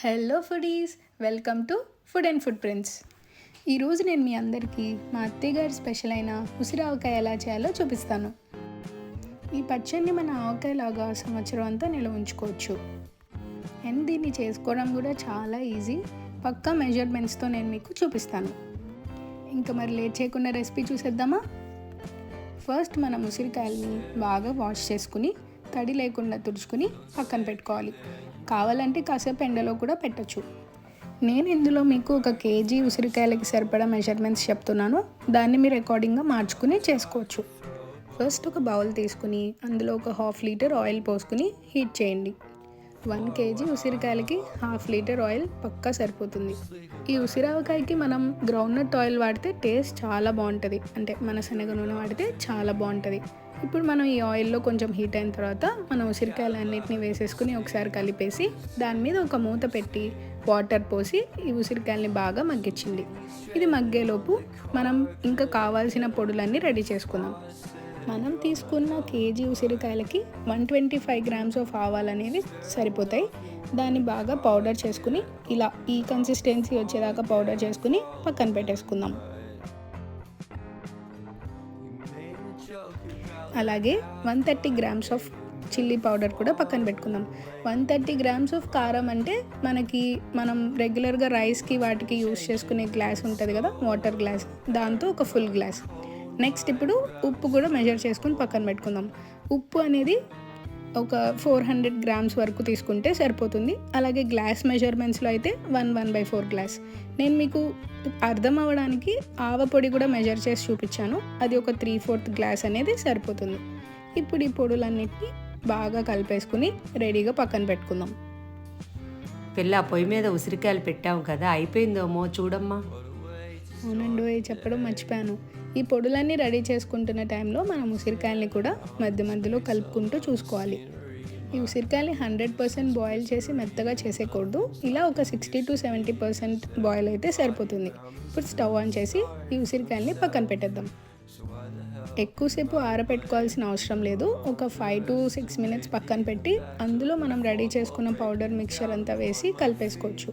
Hello foodies welcome to food and food prints ఈరోజు నేను మీ అందరికీ మా అత్తయ్య గారి స్పెషల్ అయిన ఉసిరి ఆవకాయ ఎలా చేయాలో చూపిస్తాను. ఈ పచ్చడిని మన ఆవకాయలాగా సంవత్సరం అంతా నిల్వ ఉంచుకోవచ్చు. అండ్ దీన్ని చేసుకోవడం కూడా చాలా ఈజీ పక్కా మెజర్మెంట్స్తో నేను మీకు చూపిస్తాను. ఇంకా మరి లేట్ చేయకుండా రెసిపీ చూసేద్దామా? ఫస్ట్ మనం ఉసిరికాయలని బాగా వాష్ చేసుకుని తడి లేకుండా తుడుచుకుని పక్కన పెట్టుకోవాలి. కావాలంటే కాసేపు ఎండలో కూడా పెట్టచ్చు. నేను ఇందులో మీకు ఒక కేజీ ఉసిరికాయలకి సరిపడా మెజర్మెంట్స్ చెప్తున్నాను. దాన్ని మీరు అకార్డింగ్గా మార్చుకుని చేసుకోవచ్చు. ఫస్ట్ ఒక బౌల్ తీసుకుని అందులో ఒక హాఫ్ లీటర్ ఆయిల్ పోసుకుని హీట్ చేయండి. వన్ కేజీ ఉసిరికాయలకి హాఫ్ లీటర్ ఆయిల్ పక్కా సరిపోతుంది. ఈ ఉసిరావకాయకి మనం గ్రౌండ్నట్ ఆయిల్ వాడితే టేస్ట్ చాలా బాగుంటుంది. అంటే మన శనగ నూనె వాడితే చాలా బాగుంటుంది. ఇప్పుడు మనం ఈ ఆయిల్లో కొంచెం హీట్ అయిన తర్వాత మనం ఉసిరికాయలు అన్నిటిని వేసేసుకుని ఒకసారి కలిపేసి దాని మీద ఒక మూత పెట్టి వాటర్ పోసి ఈ ఉసిరికాయల్ని బాగా మగ్గించింది. ఇది మగ్గేలోపు మనం ఇంకా కావాల్సిన పొడులన్నీ రెడీ చేసుకుందాం. మనం తీసుకున్న KG ఉసిరికాయలకి one twenty five grams of ఆవాలు అనేవి సరిపోతాయి. దాన్ని బాగా పౌడర్ చేసుకుని ఇలా ఈ కన్సిస్టెన్సీ వచ్చేదాకా పౌడర్ చేసుకుని పక్కన పెట్టేసుకుందాం. అలాగే one thirty grams of chilli powder కూడా పక్కన పెట్టుకుందాం. వన్ థర్టీ గ్రామ్స్ ఆఫ్ కారం అంటే మనకి మనం రెగ్యులర్గా రైస్కి వాటికి యూస్ చేసుకునే గ్లాస్ ఉంటుంది కదా వాటర్ గ్లాస్ దాంతో ఒక ఫుల్ గ్లాస్ నెక్స్ట్ ఇప్పుడు ఉప్పు కూడా మెజర్ చేసుకుని పక్కన పెట్టుకుందాం. ఉప్పు అనేది ఒక ఫోర్ హండ్రెడ్ గ్రామ్స్ వరకు తీసుకుంటే సరిపోతుంది. అలాగే గ్లాస్ మెజర్మెంట్స్లో అయితే one one by four glass నేను మీకు అర్థం అవ్వడానికి ఆవ పొడి కూడా మెజర్ చేసి చూపించాను. అది ఒక త్రీ ఫోర్త్ గ్లాస్ అనేది సరిపోతుంది. ఇప్పుడు ఈ పొడులన్నిటిని బాగా కలిపేసుకుని రెడీగా పక్కన పెట్టుకుందాం. పిల్ల పొయ్యి మీద ఉసిరికాయలు పెట్టావు కదా అయిపోయిందేమో చూడమ్మా. అవునండి చెప్పడం మర్చిపోయాను. ఈ పొడులన్నీ రెడీ చేసుకుంటున్న టైంలో మనం ఉసిరికాయల్ని కూడా మధ్య మధ్యలో కలుపుకుంటూ చూసుకోవాలి. ఈ ఉసిరికాయల్ని హండ్రెడ్ పర్సెంట్ బాయిల్ చేసి మెత్తగా చేసేయకూడదు. ఇలా ఒక sixty to seventy percent boil అయితే సరిపోతుంది. ఇప్పుడు స్టవ్ ఆన్ చేసి ఈ ఉసిరికాయల్ని పక్కన పెట్టేద్దాం. ఎక్కువసేపు ఆరబెట్టుకోవాల్సిన అవసరం లేదు. ఒక ఫైవ్ టు సిక్స్ మినిట్స్ పక్కన పెట్టి అందులో మనం రెడీ చేసుకున్న పౌడర్ మిక్చర్ అంతా వేసి కలిపేసుకోవచ్చు.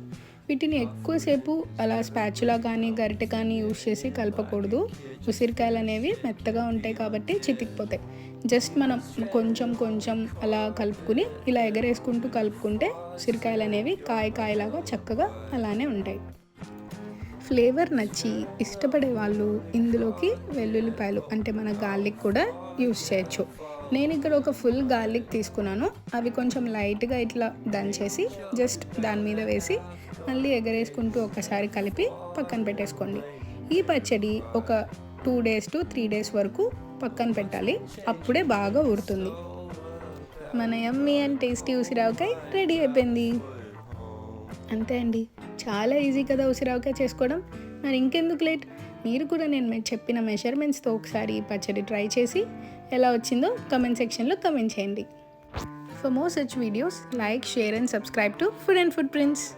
వీటిని ఎక్కువసేపు అలా స్పాచులా కానీ గరిటె కానీ యూజ్ చేసి కలపకూడదు. ఉసిరికాయలు అనేవి మెత్తగా ఉంటాయి కాబట్టి చితికిపోతాయి. జస్ట్ మనం కొంచెం కొంచెం అలా కలుపుకుని ఇలా ఎగరేసుకుంటూ కలుపుకుంటే ఉసిరికాయలు అనేవి కాయ కాయలాగా చక్కగా అలానే ఉంటాయి. ఫ్లేవర్ నచ్చి ఇష్టపడే వాళ్ళు ఇందులోకి వెల్లుల్లిపాయలు అంటే మన గార్లిక్ కూడా యూజ్ చేయొచ్చు. నేను ఇక్కడ ఒక ఫుల్ గార్లిక్ తీసుకున్నాను. అవి కొంచెం లైట్గా ఇట్లా దంచేసి జస్ట్ దాని మీద వేసి మళ్ళీ ఎగరేసుకుంటూ ఒకసారి కలిపి పక్కన పెట్టేసుకోండి. ఈ పచ్చడి ఒక two days to three days వరకు పక్కన పెట్టాలి. అప్పుడే బాగా ఊరుతుంది మన యమ్మీ అండ్ టేస్టీ ఉసిరావకాయ రెడీ అయిపోయింది. అంతే అండి. చాలా ఈజీ కదా ఉసిరావకాయ చేసుకోవడం. మరి ఇంకెందుకు లేట్? మీరు కూడా నేను చెప్పిన మెషర్మెంట్స్తో ఒకసారి ఈ పచ్చడి ట్రై చేసి ఎలా వచ్చిందో కమెంట్ సెక్షన్లో కమెంట్ చేయండి. For more such videos like share and subscribe to food and food prints